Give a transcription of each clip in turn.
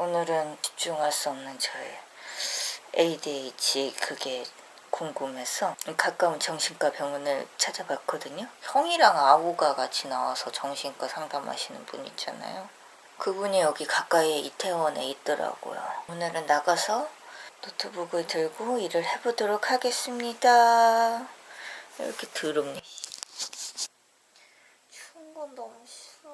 오늘은 집중할 수 없는 저의 ADH 그게 궁금해서 가까운 정신과 병원을 찾아봤거든요. 형이랑 아우가 같이 나와서 정신과 상담하시는 분 있잖아요. 그분이 여기 가까이에 이태원에 있더라고요. 오늘은 나가서 노트북을 들고 일을 해보도록 하겠습니다. 이렇게 더럽네. 추운 건 너무 싫어.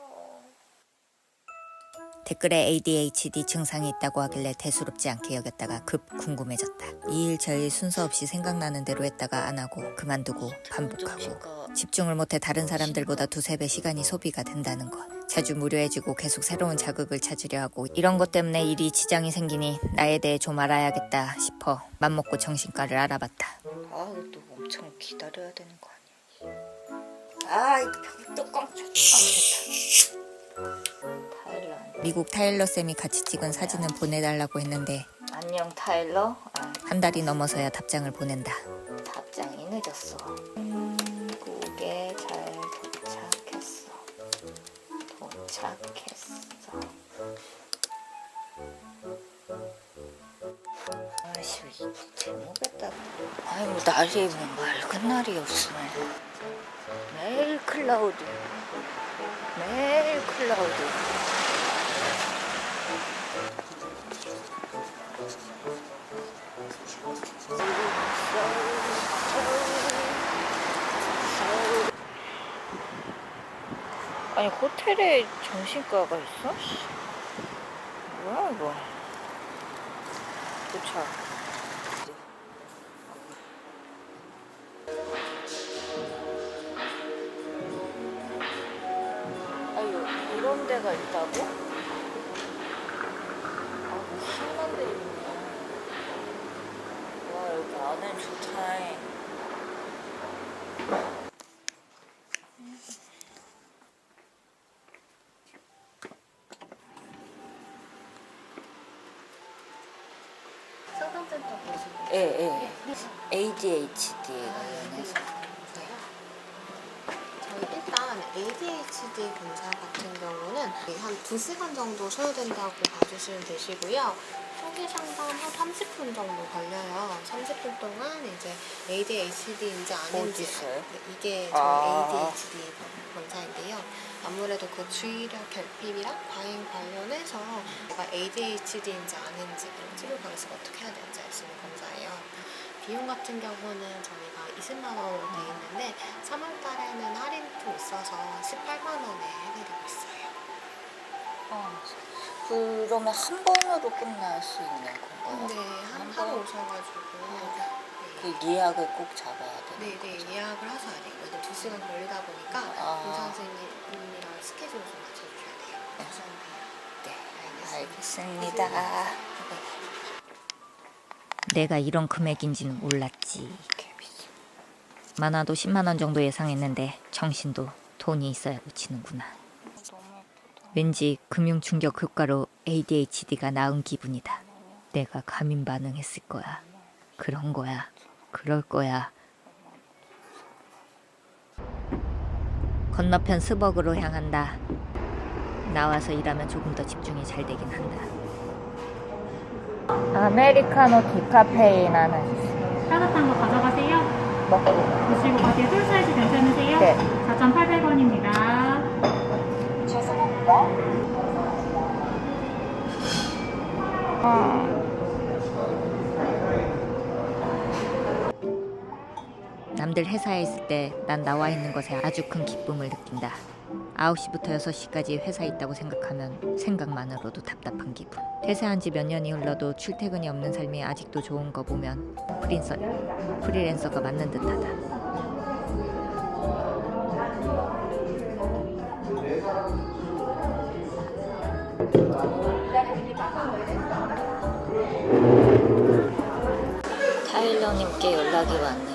댓글에 ADHD 증상이 있다고 하길래 대수롭지 않게 여겼다가 급 궁금해졌다. 이 일 저일 순서 없이 생각나는 대로 했다가 안 하고 그만두고 반복하고 집중을 못해 다른 사람들보다 두세 배 시간이 소비가 된다는 것. 자주 무료해지고 계속 새로운 자극을 찾으려 하고 이런 것 때문에 일이 지장이 생기니 나에 대해 좀 알아야겠다 싶어 맘먹고 정신과를 알아봤다. 아, 또 엄청 기다려야 되는 거 아니야? 아, 이 뚜껑 됐다. 미국 타일러 쌤이 같이 찍은 사진을 보내달라고 했는데 안녕 타일러. 아, 한 달이 넘어서야 답장을 보낸다. 답장이 늦었어. 한국에 잘 도착했어. 도착했어. 아씨 이 제목에다. 아이 뭐 날이 뭐 맑은 날이 없으네. 매일 클라우드. 매일 클라우드. 아니 호텔에 정신과가 있어? 씨. 뭐야 이거? 도착. 아유 이런 데가 있다고? 아, 뭐 희한한 데 있네. 와 여기 안에 좋다. 예, 예. ADHD에 관련해서. 저희 일단 ADHD 검사 같은 경우는 한 2시간 정도 소요된다고 봐주시면 되시고요. 초기 상담 한 30분 정도 걸려요. 30분 동안 이제 ADHD인지 아닌지? 네, 이게 저희 아. ADHD 검사인데요. 아무래도 그 주의력 결핍이랑 과잉 관련해서 내가 ADHD인지 아닌지 그런 치료 방식 어떻게 해야 되는지 알 수 있는 검사예요. 비용 같은 경우는 저희가 20만 원으로 돼 있는데 3월 달에는 할인도 있어서 18만 원에 해드리고 있어요. 어, 그러면 한 번으로 끝날 수 있는 건가요? 네, 한, 한 하루 번? 오셔가지고 그 예약을 꼭 잡아야 되는 네, 네, 거죠? 예약을 하셔야 돼요. 왜냐면 2시간 걸리다 보니까 아. 의사 선생님이랑 스케줄 좀 맞춰주셔야 돼요. 네. 돼요. 네, 알겠습니다. 내가 이런 금액인지는 몰랐지. 많아도 10만 원 정도 예상했는데 정신도 돈이 있어야 놓치는구나. 왠지 금융 충격 효과로 ADHD가 나은 기분이다. 내가 감인 반응했을 거야. 그런 거야. 그럴 거야. 건너편 스벅으로 향한다. 나와서 일하면 조금 더 집중이 잘 되긴 한다. 아메리카노 디카페인 하나 주세요. 따뜻한 거 가져가세요. 먹고. 드시고 바디에 풀 사이즈 괜찮으세요? 네. 4,800원입니다. 남들 회사에 있을 때 난 나와 있는 것에 아주 큰 기쁨을 느낀다. 9시부터 6시까지 회사에 있다고 생각하면 생각만으로도 답답한 기분. 퇴사한 지 몇 년이 흘러도 출퇴근이 없는 삶이 아직도 좋은 거 보면 프린서, 프리랜서가 맞는 듯하다. 타일러님께 연락이 왔네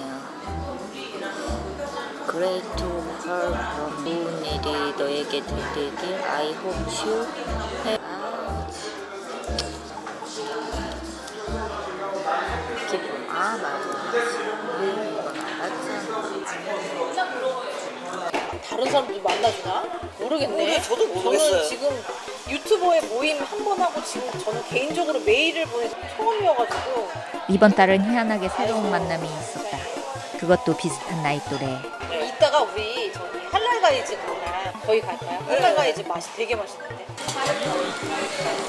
요. 그레이트 헐 무슨 일이 너에게 들리길 I hope you have 아, 아 맞아 알았잖아 다른 사람들 만나주나? 모르겠네. 저도 모르겠어요. 저는 지금 유튜버의 모임 한 번 하고 지금 저는 개인적으로 메일을 보내서 처음이어가지고 이번 달은 희한하게 새로운 만남이 있었다. 그것도 비슷한 나이 또래. 이따가 우리 저기 한랄가이즈 그날 거기 갈까요? 한랄가이즈 맛이 되게 맛있는데.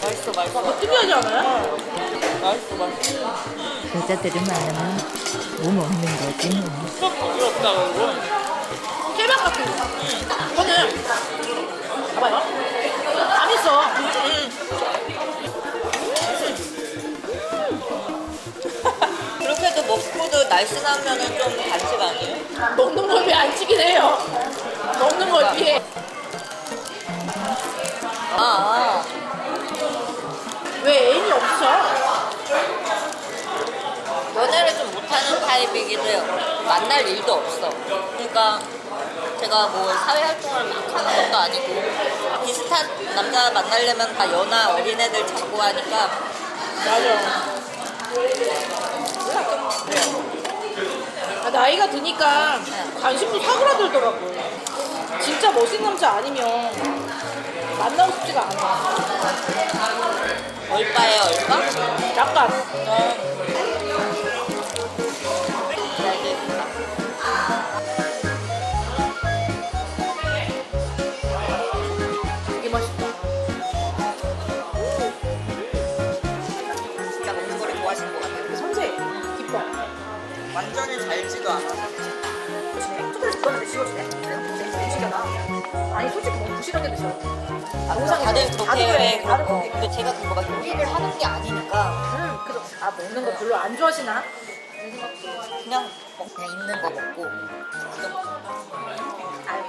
맛있어 맛있어. 특이하지 않아요? 맛있어 맛있어. 여자들을 만나면 뭐 먹는 거지 뭐. 좀 부드럽다 그리고. 깨박 같은 거. 이거는 봐봐요. 안 있어. 그렇게도 먹고도 날씬하면은 좀? 먹는 걸 위해 안 치긴 해요. 먹는 걸 위해. 아, 아. 왜 애인이 없어? 연애를 좀 못하는 타입이기도 해요. 만날 일도 없어. 그러니까 제가 뭐 사회 활동을 막 하는 것도 아니고 비슷한 남자 만나려면 다 연하 어린애들 찾고 하니까 맞아 아, 나이가 드니까 관심도 사그라들더라고. 진짜 멋있는 남자 아니면 만나고 싶지가 않아. 얼빠예요 얼빠? 약간. 되 완전히 달지도 않아. 조금 있었는데 지워지네 음식이나 아니 솔직히 너무 부실하게 드셔 다들 그렇게 해. 다들 그렇고. 근데 제가 그거가 요리를 하는 게 아니니까. 음, 그래서 아 먹는 거 별로 안 좋아하시나? 그냥 먹- 그냥 있는 거 먹고. 그. 아유